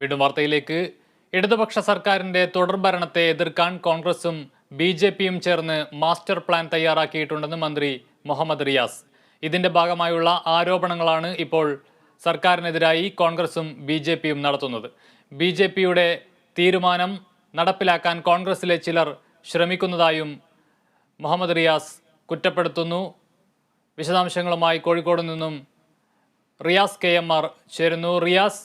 വീണ്ടും വാർത്തയിലേക്ക് ഇടതുപക്ഷ സർക്കാരിന്റെ തുടർ ഭരണത്തെ എതിർക്കാൻ കോൺഗ്രസും ബി ജെ പിയും ചേർന്ന് മാസ്റ്റർ പ്ലാൻ തയ്യാറാക്കിയിട്ടുണ്ടെന്ന് മന്ത്രി മുഹമ്മദ് റിയാസ്. ഇതിന്റെ ഭാഗമായുള്ള ആരോപണങ്ങളാണ് ഇപ്പോൾ സർക്കാരിനെതിരായി കോൺഗ്രസും ബി ജെ പിയും നടത്തുന്നത്. ബി ജെ പിയുടെ തീരുമാനം നടപ്പിലാക്കാൻ കോൺഗ്രസിലെ ചിലർ ശ്രമിക്കുന്നതായും മുഹമ്മദ് റിയാസ് കുറ്റപ്പെടുത്തുന്നു. വിശദാംശങ്ങളുമായി കോഴിക്കോട് നിന്നും റിയാസ് കെ എം ആർ ചേരുന്നു. റിയാസ്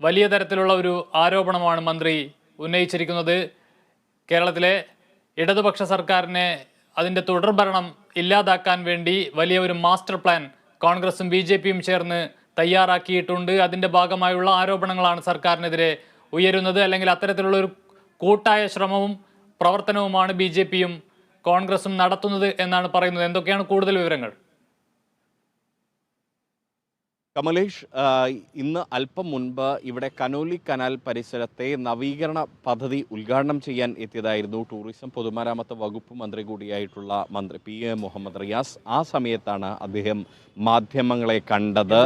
വലിയ തരത്തിലുള്ള ഒരു ആരോപണമാണ് മന്ത്രി ഉന്നയിച്ചിരിക്കുന്നത്. കേരളത്തിലെ ഇടതുപക്ഷ സർക്കാരിനെ അതിന്റെ തുടർഭരണം ഇല്ലാതാക്കാൻ വേണ്ടി വലിയ ഒരു മാസ്റ്റർ പ്ലാൻ കോൺഗ്രസും ബി ചേർന്ന് തയ്യാറാക്കിയിട്ടുണ്ട്. അതിന്റെ ഭാഗമായുള്ള ആരോപണങ്ങളാണ് സർക്കാരിനെതിരെ ഉയരുന്നത്. അല്ലെങ്കിൽ അത്തരത്തിലുള്ള ഒരു കൂട്ടായ ശ്രമവും പ്രവർത്തനവുമാണ് ബി കോൺഗ്രസും നടത്തുന്നത് എന്നാണ് പറയുന്നത്. എന്തൊക്കെയാണ് കൂടുതൽ വിവരങ്ങൾ? കമലേഷ് ഇന്ന് അല്പം മുൻപ് ഇവിടെ കനോലി കനാൽ പരിസരത്തെ നവീകരണ പദ്ധതി ഉദ്ഘാടനം ചെയ്യാൻ എത്തിയതായിരുന്നു ടൂറിസം പൊതുമരാമത്ത് വകുപ്പ് മന്ത്രി കൂടിയായിട്ടുള്ള മന്ത്രി പി എ മുഹമ്മദ് റിയാസ്. ആ സമയത്താണ് അദ്ദേഹം മാധ്യമങ്ങളെ കണ്ടത്.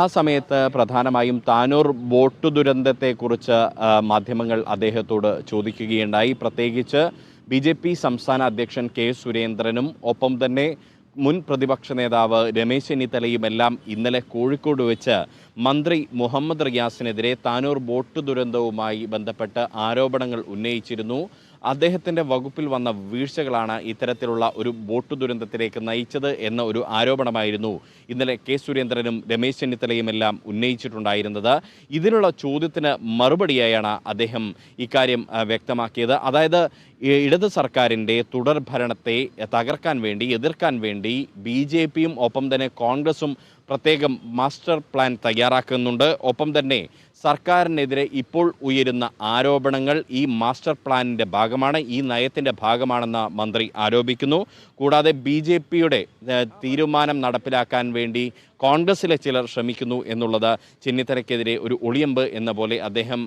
ആ സമയത്ത് പ്രധാനമായും താനൂർ ബോട്ട് ദുരന്തത്തെക്കുറിച്ച് മാധ്യമങ്ങൾ അദ്ദേഹത്തോട് ചോദിക്കുകയുണ്ടായി. പ്രത്യേകിച്ച് ബി ജെ പി സംസ്ഥാന അധ്യക്ഷൻ കെ സുരേന്ദ്രനും ഒപ്പം തന്നെ മുൻ പ്രതിപക്ഷ നേതാവ് രമേശ് ചെന്നിത്തലയുമെല്ലാം ഇന്നലെ കോഴിക്കോട് വെച്ച് മന്ത്രി മുഹമ്മദ് റിയാസിനെതിരെ താനൂർ ബോട്ട് ദുരന്തവുമായി ബന്ധപ്പെട്ട് ആരോപണങ്ങൾ ഉന്നയിച്ചിരുന്നു. അദ്ദേഹത്തിന്റെ വകുപ്പിൽ വന്ന വീഴ്ചകളാണ് ഇത്തരത്തിലുള്ള ഒരു ബോട്ട് ദുരന്തത്തിലേക്ക് നയിച്ചത് എന്ന ഒരു ആരോപണമായിരുന്നു. ഇന്നലെ കെ സുരേന്ദ്രനും രമേശ് ചെന്നിത്തലയും എല്ലാം ഉന്നയിച്ചിട്ടുണ്ടായിരുന്നത്. ഇതിനുള്ള ചോദ്യത്തിന് മറുപടിയായാണ് അദ്ദേഹം ഇക്കാര്യം വ്യക്തമാക്കിയത്. അതായത് ഇടത് സർക്കാരിന്റെ തുടർഭരണത്തെ തകർക്കാൻ വേണ്ടി എതിർക്കാൻ വേണ്ടി ബി ജെ പിയും ഒപ്പം തന്നെ കോൺഗ്രസും പ്രത്യേകം മാസ്റ്റർ പ്ലാൻ തയ്യാറാക്കുന്നുണ്ട്. ഒപ്പം തന്നെ സർക്കാരിനെതിരെ ഇപ്പോൾ ഉയരുന്ന ആരോപണങ്ങൾ ഈ മാസ്റ്റർ പ്ലാനിന്റെ ഭാഗമാണ് ഈ നയത്തിന്റെ ഭാഗമാണെന്ന് മന്ത്രി ആരോപിക്കുന്നു. കൂടാതെ ബി ജെ പിയുടെ തീരുമാനം നടപ്പിലാക്കാൻ വേണ്ടി കോൺഗ്രസിലെ ചിലർ ശ്രമിക്കുന്നു എന്നുള്ളത് ചെന്നിത്തലയ്ക്കെതിരെ ഒരു ഒളിയമ്പ് എന്ന പോലെ അദ്ദേഹം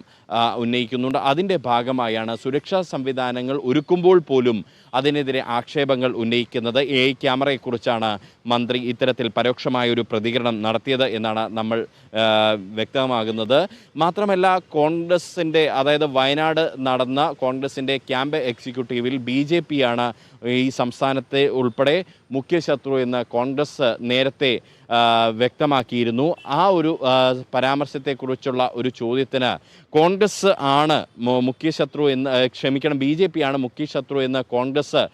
ഉന്നയിക്കുന്നുണ്ട്. അതിന്റെ ഭാഗമായാണ് സുരക്ഷാ സംവിധാനങ്ങൾ ഒരുക്കുമ്പോൾ പോലും അതിനെതിരെ ആക്ഷേപങ്ങൾ ഉന്നയിക്കുന്നത്. എ ഐ ക്യാമറയെക്കുറിച്ചാണ് മന്ത്രി ഇത്തരത്തിൽ പരോക്ഷമായ ഒരു പ്രതികരണം നടത്തിയത് എന്നാണ് നമ്മൾ വ്യക്തമാകുന്നത്. മാത്രമല്ല കോൺഗ്രസിന്റെ അതായത് വയനാട് നടന്ന കോൺഗ്രസിന്റെ ക്യാമ്പ് എക്സിക്യൂട്ടീവിൽ ബി ജെ പിയാണ് ഈ സംസ്ഥാനത്തെ ഉൾപ്പെടെ മുഖ്യ ശത്രു എന്ന് കോൺഗ്രസ് നേരത്തെ വ്യക്തമാക്കിയിരുന്നു. ആ ഒരു പരാമർശത്തെക്കുറിച്ചുള്ള ഒരു ചോദ്യത്തിന് കോൺഗ്രസ് ആണ് മുഖ്യ ശത്രു എന്ന് ക്ഷമിക്കണം ബി ജെ പി ആണ് മുഖ്യ ശത്രു എന്ന് കോൺഗ്രസ്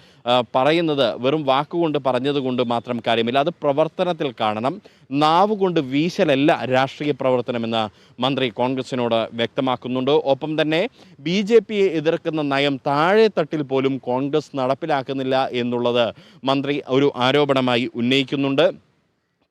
പറയുന്നത് വെറും വാക്കുകൊണ്ട് പറഞ്ഞതുകൊണ്ട് മാത്രം കാര്യമില്ല. അത് പ്രവർത്തനത്തിൽ കാണണം. നാവുകൊണ്ട് വീശലല്ല രാഷ്ട്രീയ പ്രവർത്തനമെന്ന് മന്ത്രി കോൺഗ്രസിനോട് വ്യക്തമാക്കുന്നുണ്ട്. ഒപ്പം തന്നെ ബി എതിർക്കുന്ന നയം താഴെ തട്ടിൽ പോലും കോൺഗ്രസ് നടപ്പിലാക്കുന്നില്ല എന്നുള്ളത് മന്ത്രി ഒരു ആരോപണമായി ഉന്നയിക്കുന്നുണ്ട്.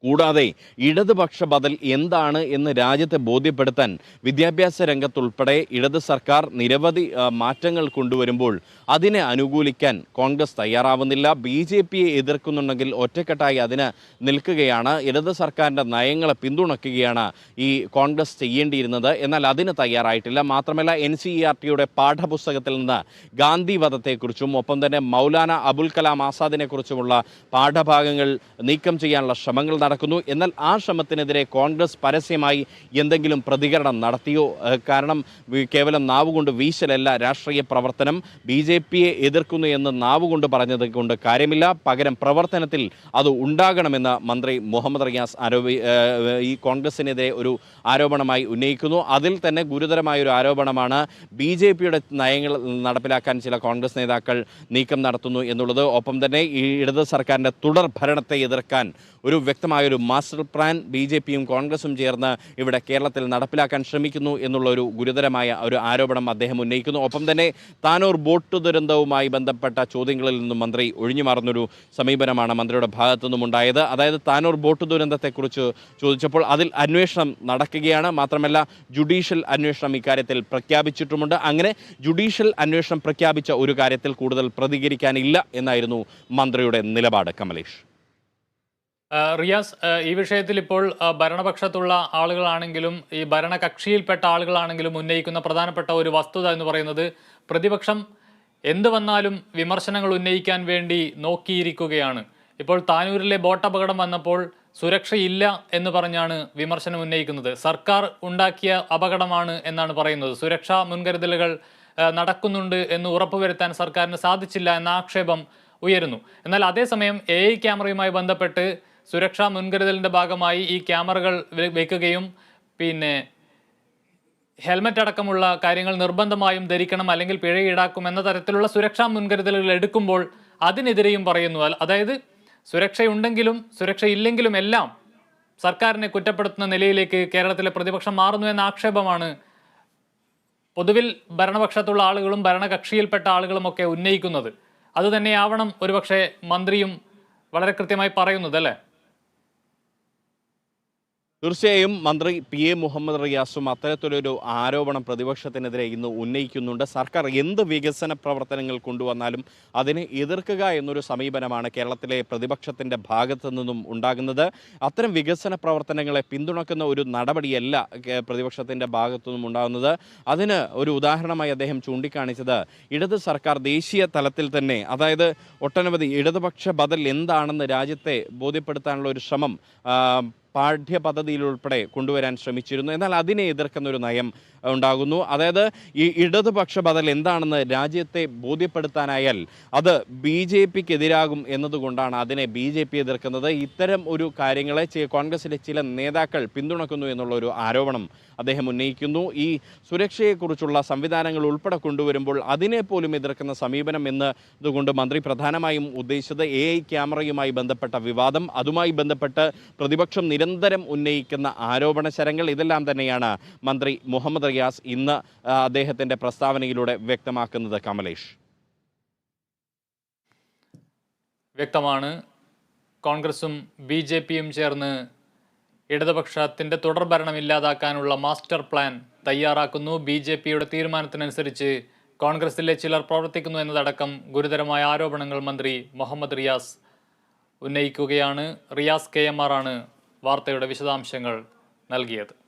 കൂടാതെ ഇടതുപക്ഷ ബദൽ എന്താണ് എന്ന് രാജ്യത്തെ ബോധ്യപ്പെടുത്താൻ വിദ്യാഭ്യാസ രംഗത്തുൾപ്പെടെ ഇടത് സർക്കാർ നിരവധി മാറ്റങ്ങൾ കൊണ്ടുവരുമ്പോൾ അതിനെ അനുകൂലിക്കാൻ കോൺഗ്രസ് തയ്യാറാവുന്നില്ല. ബി ജെ പിയെ എതിർക്കുന്നുണ്ടെങ്കിൽ ഒറ്റക്കെട്ടായി അതിന് നിൽക്കുകയാണ്. ഇടത് സർക്കാരിന്റെ നയങ്ങളെ പിന്തുണയ്ക്കുകയാണ് ഈ കോൺഗ്രസ് ചെയ്യേണ്ടിയിരുന്നത്. എന്നാൽ അതിന് തയ്യാറായിട്ടില്ല. മാത്രമല്ല എൻ സി ഇ ആർ ടിയുടെ പാഠപുസ്തകത്തിൽ നിന്ന് ഗാന്ധി വധത്തെക്കുറിച്ചും ഒപ്പം തന്നെ മൗലാന അബുൽ കലാം ആസാദിനെക്കുറിച്ചുമുള്ള പാഠഭാഗങ്ങൾ നീക്കം ചെയ്യാനുള്ള ശ്രമങ്ങൾ നടക്കുന്നു. എന്നാൽ ആ ശ്രമത്തിനെതിരെ കോൺഗ്രസ് പരസ്യമായി എന്തെങ്കിലും പ്രതികരണം നടത്തിയോ? കാരണം കേവലം നാവുകൊണ്ട് വീശലല്ല രാഷ്ട്രീയ പ്രവർത്തനം. ബി ജെ പിയെ എതിർക്കുന്നു എന്ന് നാവുകൊണ്ട് പറഞ്ഞത് കൊണ്ട് കാര്യമില്ല. പകരം പ്രവർത്തനത്തിൽ അത് ഉണ്ടാകണമെന്ന് മന്ത്രി മുഹമ്മദ് റിയാസ് ആരോപി ഈ കോൺഗ്രസിനെതിരെ ഒരു ആരോപണമായി ഉന്നയിക്കുന്നു. അതിൽ തന്നെ ഗുരുതരമായ ഒരു ആരോപണമാണ് ബി ജെ പിയുടെ നയങ്ങൾ നടപ്പിലാക്കാൻ ചില കോൺഗ്രസ് നേതാക്കൾ നീക്കം നടത്തുന്നു എന്നുള്ളത്. ഒപ്പം തന്നെ ഈ ഇടത് സർക്കാരിന്റെ തുടർ ഭരണത്തെ എതിർക്കാൻ ഒരു വ്യക്തമായൊരു മാസ്റ്റർ പ്ലാൻ ബി ജെ പിയും കോൺഗ്രസും ചേർന്ന് ഇവിടെ കേരളത്തിൽ നടപ്പിലാക്കാൻ ശ്രമിക്കുന്നു എന്നുള്ള ഒരു ഗുരുതരമായ ഒരു ആരോപണം അദ്ദേഹം ഉന്നയിക്കുന്നു. ഒപ്പം തന്നെ താനൂർ ബോട്ട് ദുരന്തവുമായി ബന്ധപ്പെട്ട ചോദ്യങ്ങളിൽ നിന്നും മന്ത്രി ഒഴിഞ്ഞു മാറുന്നൊരു സമീപനമാണ് മന്ത്രിയുടെ ഭാഗത്തു നിന്നും ഉണ്ടായത് അതായത് താനൂർ ബോട്ട് ദുരന്തത്തെക്കുറിച്ച് ചോദിച്ചപ്പോൾ അതിൽ അന്വേഷണം നടക്കുകയാണ്. മാത്രമല്ല ജുഡീഷ്യൽ അന്വേഷണം ഇക്കാര്യത്തിൽ പ്രഖ്യാപിച്ചിട്ടുമുണ്ട്. അങ്ങനെ ജുഡീഷ്യൽ അന്വേഷണം പ്രഖ്യാപിച്ച ഒരു കാര്യത്തിൽ കൂടുതൽ പ്രതികരിക്കാനില്ല എന്നായിരുന്നു മന്ത്രിയുടെ നിലപാട്. കമലേഷ്. റിയാസ് ഈ വിഷയത്തിൽ ഇപ്പോൾ ഭരണപക്ഷത്തുള്ള ആളുകളാണെങ്കിലും ഈ ഭരണകക്ഷിയിൽപ്പെട്ട ആളുകളാണെങ്കിലും ഉന്നയിക്കുന്ന പ്രധാനപ്പെട്ട ഒരു വസ്തുത എന്ന് പറയുന്നത് പ്രതിപക്ഷം എന്ത് വന്നാലും വിമർശനങ്ങൾ ഉന്നയിക്കാൻ വേണ്ടി നോക്കിയിരിക്കുകയാണ്. ഇപ്പോൾ താനൂരിലെ ബോട്ട് അപകടം വന്നപ്പോൾ സുരക്ഷയില്ല എന്ന് പറഞ്ഞാണ് വിമർശനം ഉന്നയിക്കുന്നത്. സർക്കാർ ഉണ്ടാക്കിയ അപകടമാണ് എന്നാണ് പറയുന്നത്. സുരക്ഷാ മുൻകരുതലുകൾ നടക്കുന്നുണ്ട് എന്ന് ഉറപ്പുവരുത്താൻ സർക്കാരിന് സാധിച്ചില്ല എന്ന ആക്ഷേപം ഉയരുന്നു. എന്നാൽ അതേസമയം എ ഐ ക്യാമറയുമായി ബന്ധപ്പെട്ട് സുരക്ഷാ മുൻകരുതലിന്റെ ഭാഗമായി ഈ ക്യാമറകൾ വെക്കുകയും പിന്നെ ഹെൽമറ്റ് അടക്കമുള്ള കാര്യങ്ങൾ നിർബന്ധമായും ധരിക്കണം അല്ലെങ്കിൽ പിഴ ഈടാക്കും എന്ന തരത്തിലുള്ള സുരക്ഷാ മുൻകരുതലുകൾ എടുക്കുമ്പോൾ അതിനെതിരെയും പറയുന്നു. അതായത് സുരക്ഷയുണ്ടെങ്കിലും സുരക്ഷയില്ലെങ്കിലും എല്ലാം സർക്കാരിനെ കുറ്റപ്പെടുത്തുന്ന നിലയിലേക്ക് കേരളത്തിലെ പ്രതിപക്ഷം മാറുന്നു എന്ന ആക്ഷേപമാണ് പൊതുവിൽ ഭരണപക്ഷത്തുള്ള ആളുകളും ഭരണകക്ഷിയിൽപ്പെട്ട ആളുകളുമൊക്കെ ഉന്നയിക്കുന്നത്. അതുതന്നെയാവണം ഒരുപക്ഷെ മന്ത്രിയും വളരെ കൃത്യമായി പറയുന്നത് അല്ലേ? തീർച്ചയായും മന്ത്രി പി എ മുഹമ്മദ് റിയാസും അത്തരത്തിലൊരു ആരോപണം പ്രതിപക്ഷത്തിനെതിരെ ഇന്ന് ഉന്നയിക്കുന്നുണ്ട്. സർക്കാർ എന്ത് വികസന പ്രവർത്തനങ്ങൾ കൊണ്ടുവന്നാലും അതിനെ എതിർക്കുക എന്നൊരു സമീപനമാണ് കേരളത്തിലെ പ്രതിപക്ഷത്തിന്റെ ഭാഗത്തു നിന്നും ഉണ്ടാകുന്നത്. അത്തരം വികസന പ്രവർത്തനങ്ങളെ പിന്തുണക്കുന്ന ഒരു നടപടിയല്ല പ്രതിപക്ഷത്തിന്റെ ഭാഗത്തു നിന്നും ഉണ്ടാകുന്നത്. അതിന് ഒരു ഉദാഹരണമായി അദ്ദേഹം ചൂണ്ടിക്കാണിച്ചത് ഇടത് സർക്കാർ ദേശീയ തലത്തിൽ തന്നെ അതായത് ഒട്ടനവധി ഇടതുപക്ഷ ബദൽ എന്താണെന്ന് രാജ്യത്തെ ബോധ്യപ്പെടുത്താനുള്ള ഒരു ശ്രമം ആ, പാഠ്യപദ്ധതിയിലുൾപ്പെടെ കൊണ്ടുവരാൻ ശ്രമിച്ചിരുന്നു. എന്നാൽ അതിനെ എതിർക്കുന്ന ഒരു നയം ഉണ്ടാകുന്നു. അതായത് ഈ ഇടതുപക്ഷ ബദൽ എന്താണെന്ന് രാജ്യത്തെ ബോധ്യപ്പെടുത്താനായാൽ അത് ബി ജെ പിക്ക് എതിരാകും എന്നതുകൊണ്ടാണ് അതിനെ ബി ജെ പി എതിർക്കുന്നത്. ഇത്തരം ഒരു കാര്യങ്ങളെ കോൺഗ്രസിലെ ചില നേതാക്കൾ പിന്തുണക്കുന്നു എന്നുള്ള ഒരു ആരോപണം അദ്ദേഹം ഉന്നയിക്കുന്നു. ഈ സുരക്ഷയെക്കുറിച്ചുള്ള സംവിധാനങ്ങൾ ഉൾപ്പെടെ കൊണ്ടുവരുമ്പോൾ അതിനെ പോലും എതിർക്കുന്ന സമീപനം എന്ന് ഇതുകൊണ്ട് മന്ത്രി പ്രധാനമായും ഉദ്ദേശിച്ചത് എ ഐ ക്യാമറയുമായി ബന്ധപ്പെട്ട വിവാദം. അതുമായി ബന്ധപ്പെട്ട് പ്രതിപക്ഷം നിരന്തരം ഉന്നയിക്കുന്ന ആരോപണ ശരങ്ങൾ ഇതെല്ലാം തന്നെയാണ് മന്ത്രി മുഹമ്മദ് റിയാസ് ഇന്ന് അദ്ദേഹത്തിന്റെ പ്രസ്താവനയിലൂടെ വ്യക്തമാക്കുന്നത്. കമലേഷ്. വ്യക്തമാണ്. കോൺഗ്രസും ബി ജെ പിയും ചേർന്ന് ഇടതുപക്ഷത്തിന്റെ തുടർഭരണം ഇല്ലാതാക്കാനുള്ള മാസ്റ്റർ പ്ലാൻ തയ്യാറാക്കുന്നു. ബി ജെ പിയുടെ തീരുമാനത്തിനനുസരിച്ച് കോൺഗ്രസിലെ ചിലർ പ്രവർത്തിക്കുന്നു എന്നതടക്കം ഗുരുതരമായ ആരോപണങ്ങൾ മന്ത്രി മുഹമ്മദ് റിയാസ് ഉന്നയിക്കുകയാണ്. റിയാസ് കെ എം ആർ ആണ് വാർത്തയുടെ വിശദാംശങ്ങൾ നൽകിയത്.